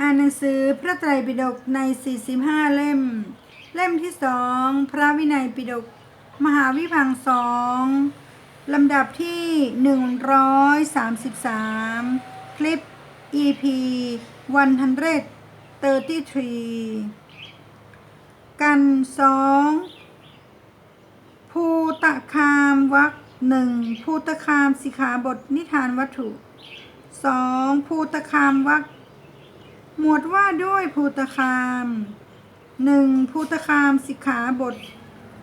อ่านหนังสือพระไตรปิฎกใน 45 เล่ม เล่มที่สองพระวินัยปิฎกมหาวิพังสองลำดับที่ 133 คลิป EP 133 กันสองภูตะคามวักหนึ่งภูตะคามสิขาบทนิทานวัตถุสองภูตะคามวัก หมวดว่าด้วยภูตคามหนึ่งภูตคามสิกขาบท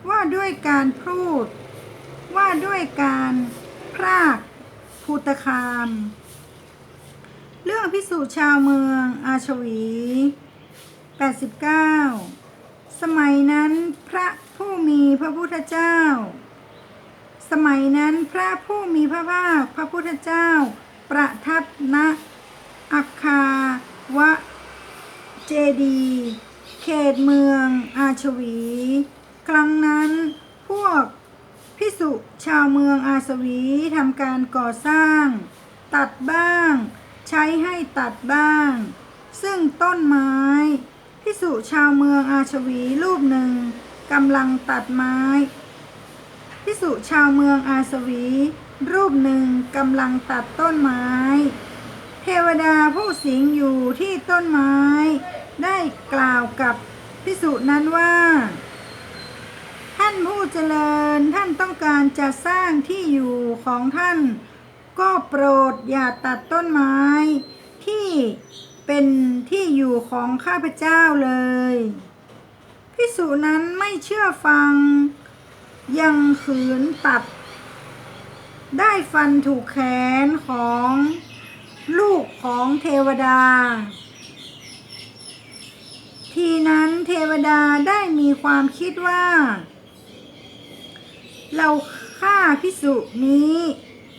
ว่าด้วยการพูด ว่าด้วยการพรากภูตคาม เรื่องพิสูจน์ชาวเมืองอาชวี 89 สมัยนั้นพระผู้มีพระพุทธเจ้า สมัยนั้นพระผู้มีพระภาคพระพุทธเจ้า ประทับณอัคคา วะเจดี เขตเมืองอาชวี ครั้งนั้นพวกพิสุชาวเมืองอาสวีทำการก่อสร้าง ตัดบ้าง ใช้ให้ตัดบ้าง ซึ่งต้นไม้พิสุชาวเมืองอาชวีรูปหนึ่งกำลังตัดไม้พิสุชาวเมืองอาสวี รูปหนึ่งกำลังตัดต้นไม้ เทวดาผู้สิงอยู่ที่ต้นไม้ ได้กล่าวกับพิสุนั้นว่า ท่านผู้เจริญท่านต้องการจะสร้างที่อยู่ของท่าน ก็โปรดอย่าตัดต้นไม้ ที่เป็นที่อยู่ของข้าพเจ้าเลยพิสุนั้นไม่เชื่อฟัง ยังขืนตัด ได้ฟันถูกแขนของ ลูกของเทวดา ทีนั้นเทวดาได้มีความคิดว่า เราฆ่าพิสุนี้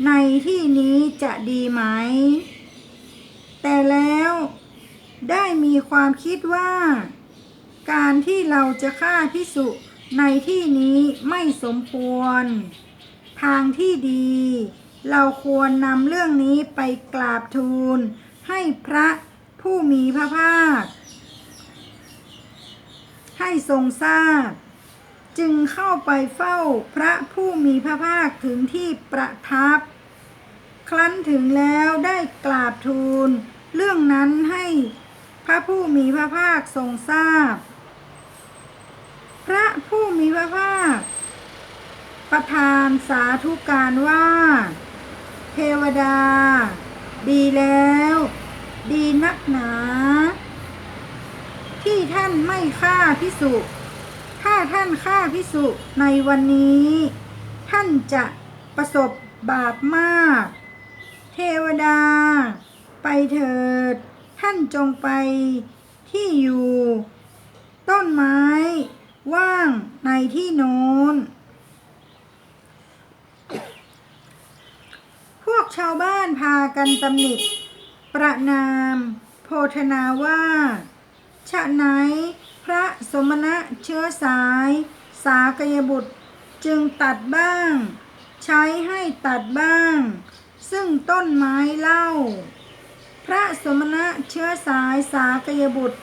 ในที่นี้จะดีไหม แต่แล้วได้มีความคิดว่า การที่เราจะฆ่าพิสุในที่นี้ไม่สมควร ทางที่ดี เราควรนำเรื่องนี้ไปกราบทูล ให้พระผู้มีพระภาค ให้ทรงทราบ จึงเข้าไปเฝ้าพระผู้มีพระภาคถึงที่ประทับ ครั้นถึงแล้วได้กราบทูล เรื่องนั้นให้พระผู้มีพระภาคทรงทราบ พระผู้มีพระภาค ประทานสาธุการว่า เทวดา ดีแล้ว ดีนักหนา ที่ท่านไม่ฆ่าพิสุถ้าท่านฆ่าพิสุในวันนี้ ท่านจะประสบบาปมาก เทวดา ไปเถิด ท่านจงไปที่อยู่ ต้นไม้ ว่างในที่โน้น พวก ชาวบ้านพากันตำหนิประนาม โพธนาว่าฉะไหนพระสมณะเชื้อสาย สากยบุตรจึงตัดบ้าง ใช้ให้ตัดบ้าง ซึ่งต้นไม้เล่า พระสมณะเชื้อสายสากยบุตร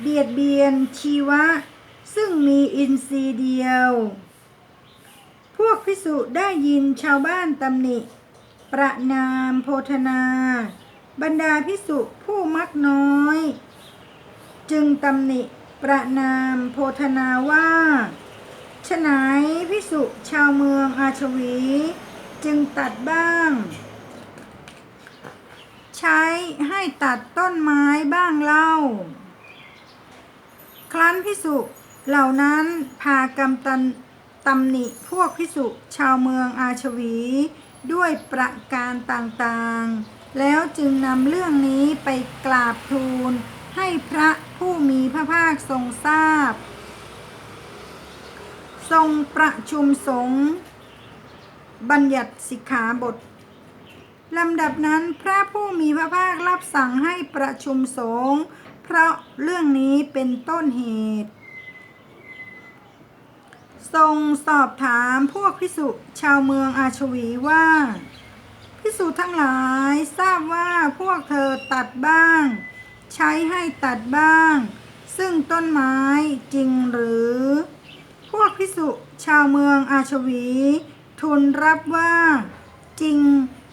เบียดเบียนชีวะ ซึ่งมีอินทรีย์เดียว พวกพิสุได้ยินชาวบ้านตำหนิ ประนามโพธนา บรรดาพิสุผู้มักน้อย จึงตำหนิประนามโพธนาว่าฉไหนพิสุชาวเมืองอาชวี จึงตัดบ้าง ใช้ให้ตัดต้นไม้บ้างเล่า ครั้นพิสุเหล่านั้นพากำตันตำหนิพวกพิสุชาวเมืองอาชวี ด้วยประการต่างๆ แล้วจึงนำเรื่องนี้ไปกราบทูล ให้พระผู้มีพระภาคทรงทราบ ทรงประชุมสงฆ์บัญญัติสิกขาบทลำดับนั้นพระผู้มีพระภาครับสั่งให้ประชุมสงฆ์เพราะเรื่องนี้เป็นต้นเหตุ ทรงสอบถามพวกพิสุชาวเมืองอาชวีว่าพิสุทั้งหลายทราบว่าพวกเธอตัดบ้าง ใช้ให้ตัดบ้าง ซึ่งต้นไม้จริงหรือ พวกพิสุชาวเมืองอาชวี ทูลรับว่า จริง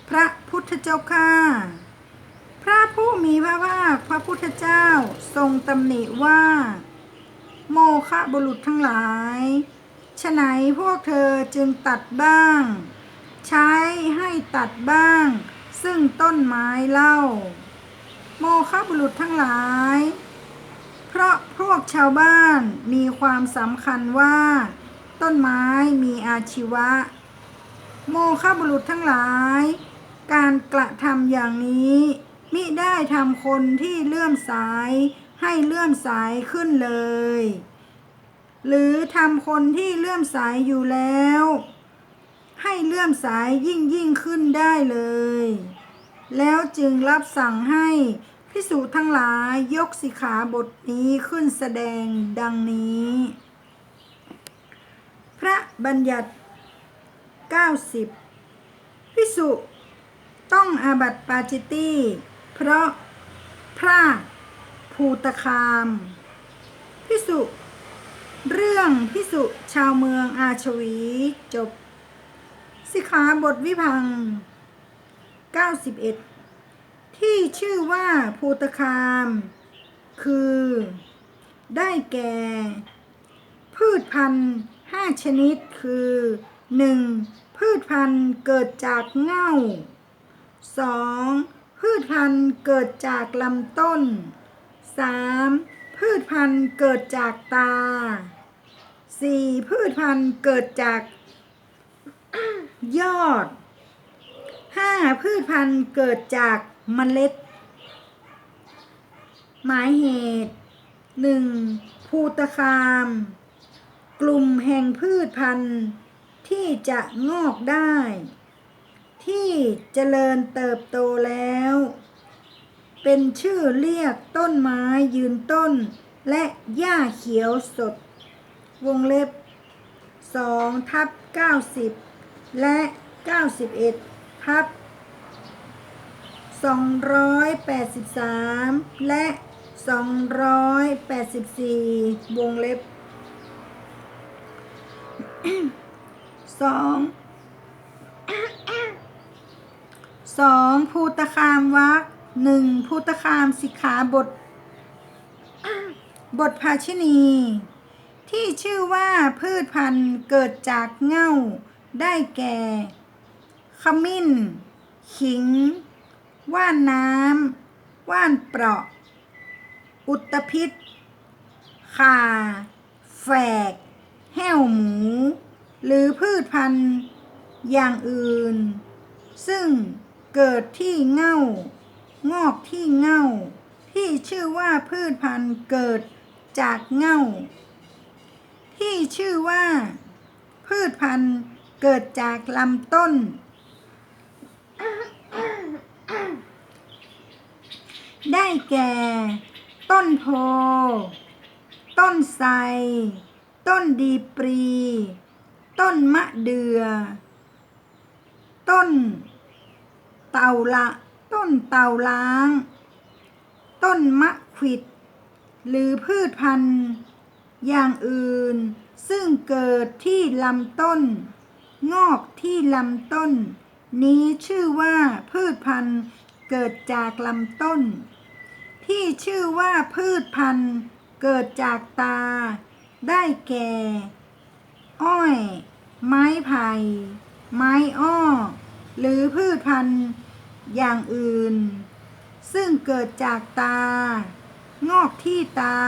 พระพุทธเจ้าข้าพระผู้มีพระภาคพระพุทธเจ้าทรงตำหนิว่า โมฆะบุรุษทั้งหลาย ฉไหนพวกเธอจึงตัดบ้าง ใช้ให้ตัดบ้าง ซึ่งต้นไม้เล่า โมฆะบุรุษทั้งหลาย เพราะพวกชาวบ้านมีความสำคัญว่า ต้นไม้มีอาชีวะ โมฆะบุรุษทั้งหลาย การกระทำอย่างนี้มิได้ทำคนที่เลื่อมสายให้เลื่อมสายขึ้นเลย หรือทำคนที่เลื่อมสายอยู่แล้ว ให้เลื่อมสายยิ่งยิ่งขึ้นได้เลย แล้วจึงรับสั่งให้พิสูจทั้งหลายยกสิขาบทนี้ขึ้นแสดงดังนี้ พระบัญญัติ 90 พิสุต้องอาบัติปาจิตตี้เพราะพระภูตคาม พิสุ เรื่องพิสุชาวเมืองอาชวีจบ สิขาบทวิพัง 91 ที่ชื่อว่าภูตคาม คือ ได้แก่ พืชพันธุ์ห้าชนิดคือ 1. พืชพันธุ์เกิดจากเง่า 2. พืชพันธุ์เกิดจากลำต้น 3. พืชพันธุ์เกิดจากตา 4. พืชพันธุ์เกิดจากยอด 5. พืชพันธุ์เกิดจากเมล็ด หมายเหตุ 1. ภูตคาม กลุ่มแห่งพืชพันธุ์ที่จะงอกได้ ที่เจริญเติบโตแล้ว เป็นชื่อเรียกต้นไม้ยืนต้น และหญ้าเขียวสด วงเล็บ2ทับ90 และ 91ทับ283 และ 284 วงเล็บสองสองภูตคามวัก หนึ่งภูตคามสิกขาบท บทภาชินี ที่ชื่อว่าพืชพันธุ์เกิดจากเง่าได้แก่ ขมิ้น ขิง ว่านน้ำ ว่านเปราะ อุตพิษข่า แฝก แห้วหมู หรือพืชพันธุ์อย่างอื่น ซึ่งเกิดที่เง่า งอกที่เง่า ที่ชื่อว่าพืชพันธุ์เกิดจากเง่า ที่ชื่อว่า พืชพันธุ์เกิดจากลำต้น ได้แก่ ต้นโพ ต้นไทรต้นดีปรี ต้นมะเดือ ต้นเต่าละ ต้นเต่าล้าง ต้นมะขวิด หรือพืชพันธุ์ อย่างอื่น ซึ่งเกิดที่ลำต้น งอกที่ลำต้น นี้ชื่อว่าพืชพันธุ์เกิดจากลำต้น ที่ชื่อว่าพืชพันธุ์เกิดจากตา ได้แก่ อ้อย ไม้ไผ่ ไม้อ้อ หรือพืชพันธุ์ อย่างอื่น ซึ่งเกิดจากตา งอกที่ตา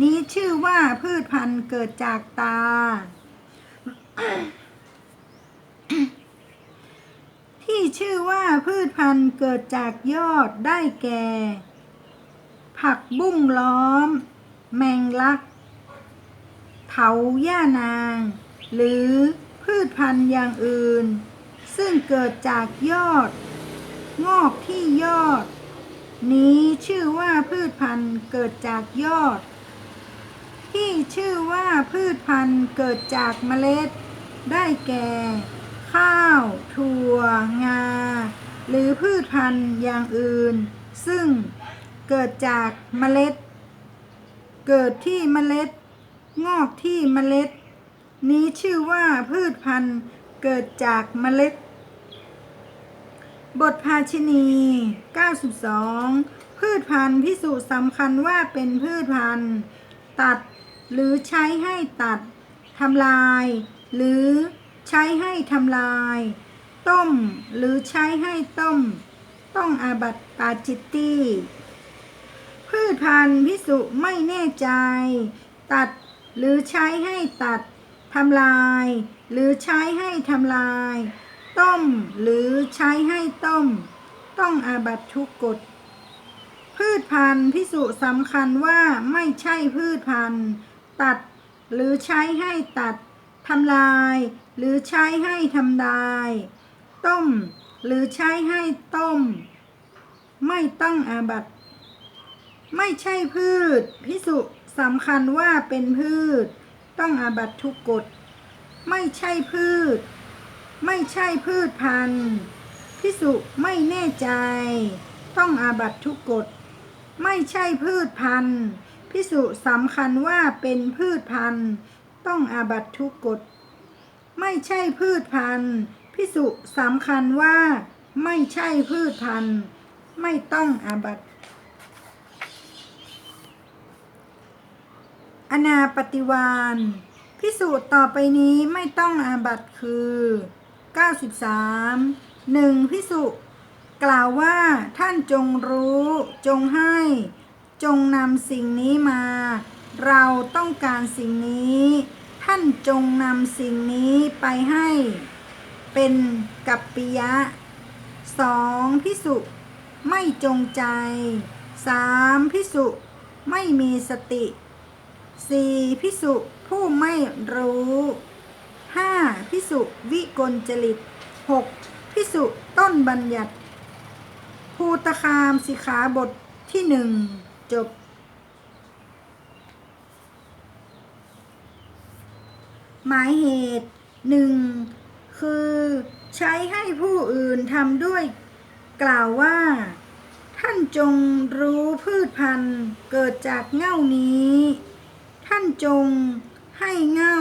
นี้ชื่อว่าพืชพันธุ์เกิดจากตา ที่ชื่อว่าพืชพันธุ์เกิดจากยอดได้แก่ ผักบุ้งล้อม แมงลัก เถาย่านาง หรือพืชพันธุ์อย่างอื่น ซึ่งเกิดจากยอด งอกที่ยอด นี้ชื่อว่าพืชพันธุ์เกิดจากยอด ที่ชื่อว่าพืชพันธุ์เกิดจากเมล็ด ได้แก่ ข้าว ถั่ว งา หรือพืชพันธุ์อย่างอื่น ซึ่งเกิดจากเมล็ด เกิดที่เมล็ด งอกที่เมล็ด นี้ชื่อว่าพืชพันธุ์เกิดจากเมล็ด บทภาชินี 92 พืชพันธุ์พิสูจน์สำคัญว่าเป็นพืชพันธุ์ ตัดหรือใช้ให้ตัดทำลาย หรือใช้ให้ทำลาย ต้มหรือใช้ให้ต้ม ต้องอาบัตปาจิตตีพืชพันธุ์พิสุไม่แน่ใจ ตัดหรือใช้ให้ตัดทำลาย หรือใช้ให้ทำลาย ต้มหรือใช้ให้ต้ม ต้องอาบัตทุกกฎพืชพันธุ์พิสุสำคัญว่าไม่ใช่พืชพันธุ์ ตัดหรือใช้ให้ตัดทำลาย หรือใช้ให้ทำลาย ต้ม หรือใช้ให้ต้ม ไม่ต้องอาบัตไม่ใช่พืช พิสุสำคัญว่าเป็นพืช ต้องอาบัตทุกกฎไม่ใช่พืช ไม่ใช่พืชพันธุ์พิสุไม่แน่ใจ ต้องอาบัตทุกกฎ ไม่ใช่พืชพันธุ์พิสุสำคัญว่าเป็นพืชพันธุ์ ต้องอาบัตทุกกฎ ไม่ใช่พืชพันธุ์พิสุสำคัญว่า ไม่ใช่พืชพันธุ์ ไม่ต้องอาบัตอนาปฏิวานพิสูจน์ต่อไปนี้ไม่ต้องอาบัตคือ 93 1. พิสุกล่าวว่าท่านจงรู้ จงให้ จงนำสิ่งนี้มา เราต้องการสิ่งนี้ ท่านจงนำสิ่งนี้ไปให้ เป็นกัปปิยะ 2. พิสุไม่จงใจ 3. พิสุไม่มีสติ 4. พิสุผู้ไม่รู้ 5. พิสุวิกลจริต 6. พิสุต้นบัญญัติภูตคามสิขาบทที่หนึ่งจบหมายเหตุหนึ่งคือใช้ให้ผู้อื่นทำด้วยกล่าวว่า ท่านจงรู้พืชพันธุ์เกิดจากเง่านี้ ท่านจงให้เง่า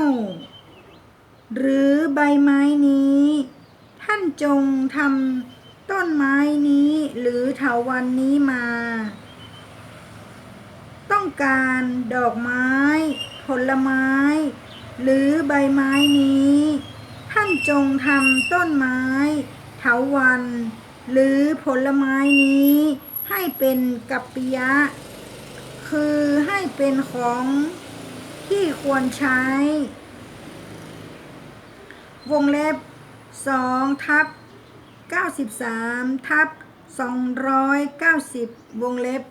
หรือใบไม้นี้ ท่านจงทำต้นไม้นี้ หรือเถาวันนี้มา ต้องการดอกไม้ ผลไม้ หรือใบไม้นี้ ท่านจงทำต้นไม้ เถาวัน หรือผลไม้นี้ ให้เป็นกัปปิยะ คือให้เป็นของที่ควรใช้ วงเล็บ2ทับ93ทับ290วงเล็บ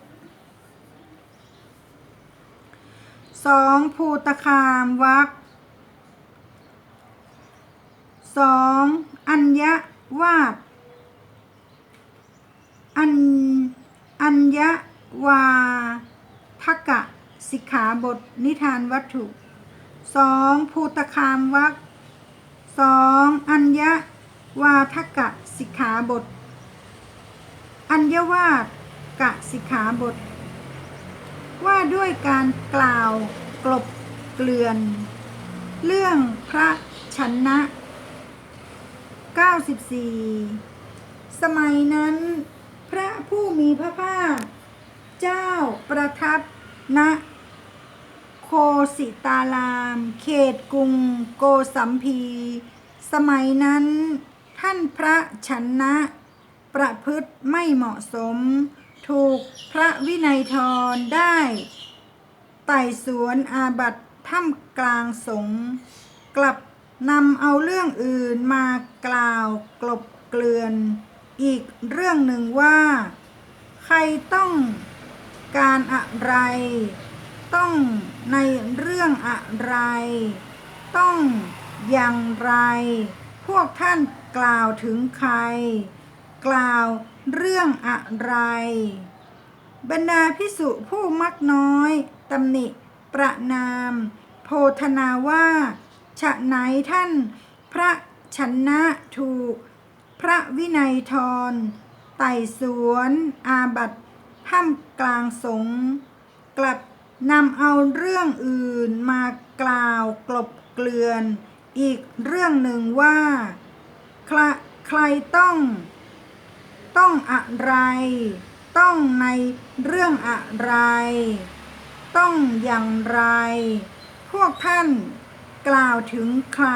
2. ภูตคามวัก 2. อัญญวาดอัญอัญญวาทกะสิกขาบทนิทานวัตถุ 2. ภูตคามวัก 2. อัญญวาทกะสิกขาบท อัญญวาทกะสิกขาบท ว่าด้วยการกล่าวกลบเกลื่อน เรื่องพระชนะ 94 สมัยนั้น พระผู้มีพระภาค เจ้าประทับณ โคสิตาราม เขตกรุงโกสัมพี สมัยนั้น ท่านพระชนะ ประพฤติไม่เหมาะสม ถูกพระวินัยทรได้ ไต่สวนอาบัตถ้ำกลางสงฆ์กลับนำเอาเรื่องอื่นมากล่าวกลบเกลื่อน อีกเรื่องหนึ่งว่า ใครต้องการอะไร ต้องในเรื่องอะไร ต้องอย่างไร พวกท่านกล่าวถึงใคร กล่าวเรื่องอะไร บรรดาพิสุผู้มักน้อยตำหนิประนาม โพธนาว่าฉะไหนท่าน พระชนะถูก พระวินัยทรไต่สวน อาบัตทท่ามกลางสงกลับ นำเอาเรื่องอื่นมากล่าวกลบเกลื่อน อีกเรื่องหนึ่งว่า ใครใครต้อง ต้องอะไร ต้องในเรื่องอะไร ต้องอย่างไร พวกท่านกล่าวถึงใคร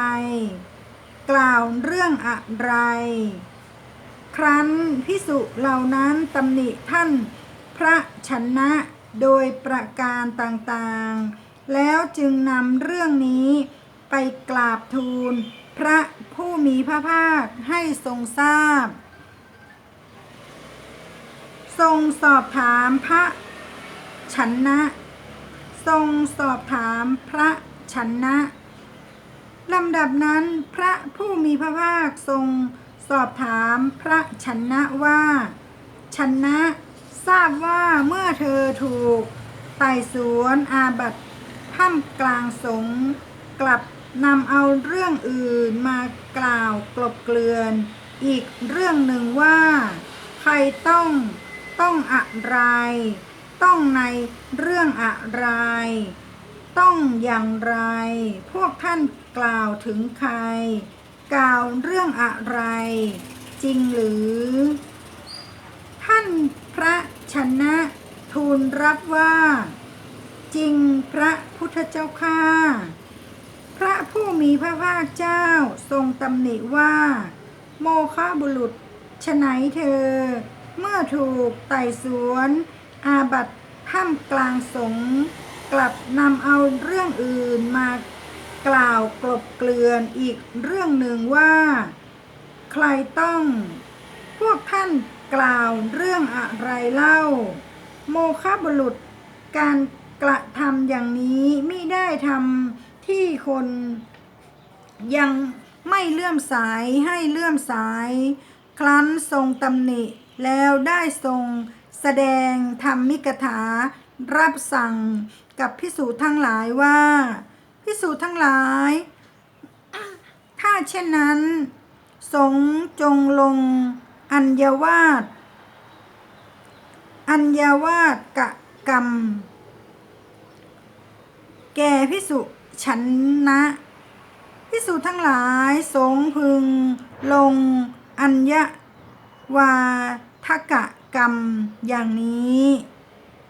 กล่าวเรื่องอะไร ครั้นพิสุเหล่านั้นตำหนิท่านพระชนะ โดยประการต่างๆ แล้วจึงนำเรื่องนี้ไปกราบทูล พระผู้มีพระภาคให้ทรงทราบ ทรงสอบถามพระชนะ ทรงสอบถามพระชนะลำดับนั้นพระผู้มีพระภาคทรงสอบถามพระชนะว่าชนะ ทราบว่าเมื่อเธอถูกไต่สวนอาบัตท่ามกลางสงกลับนำเอาเรื่องอื่นมากล่าวกลบเกลื่อน อีกเรื่องหนึ่งว่า ใครต้องต้องอะไร ต้องในเรื่องอะไร ต้องอย่างไร พวกท่านกล่าวถึงใคร กล่าวเรื่องอะไร จริงหรือ ท่านพระชนะทูลรับว่า จริงพระพุทธเจ้าข้าพระผู้มีพระภาคเจ้าทรงตำหนิว่า โมฆะบุรุษฉไหนเธอ เมื่อถูกไต่สวน อาบัตท่ามกลางสงกลับนำเอาเรื่องอื่นมากล่าวกลบเกลื่อนอีกเรื่องหนึ่งว่า ใครต้อง พวกท่าน กล่าวเรื่องอะไรเล่า โมฆะบุรุษ การกระทำอย่างนี้ไม่ได้ทำที่คนยังไม่เลื่อมสายให้เลื่อมสาย ครั้นทรงตำหนิแล้วได้ทรงแสดงธรรมิกถา รับสั่งกับพิสูจน์ทั้งหลายว่า พิสูจน์ทั้งหลาย ถ้าเช่นนั้น สงจงลง อัญญวาสอัญญวาสกะกรรม แก่พิสุฉันนะพิสุทั้งหลายสงพึง ลง อัญญวาทกะกรรมอย่างนี้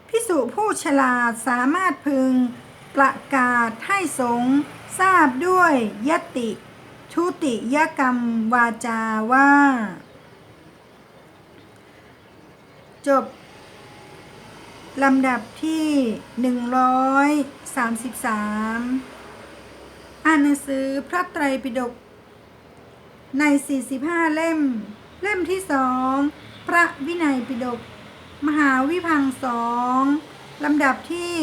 พิสุผู้ฉลาดสามารถพึง ประกาศให้สงทราบด้วยยติทุติยกรรมวาจาว่า จบลำดับที่ 133 อ่านหนังสือพระไตรปิฎกใน 45 เล่ม เล่มที่สองพระวินัยปิฎกมหาวิพังสองลำดับที่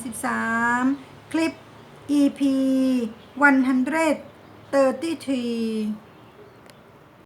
133 คลิป EP 133